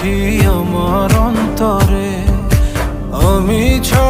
রাখি আমার অন্তরে। আমি ছাড়া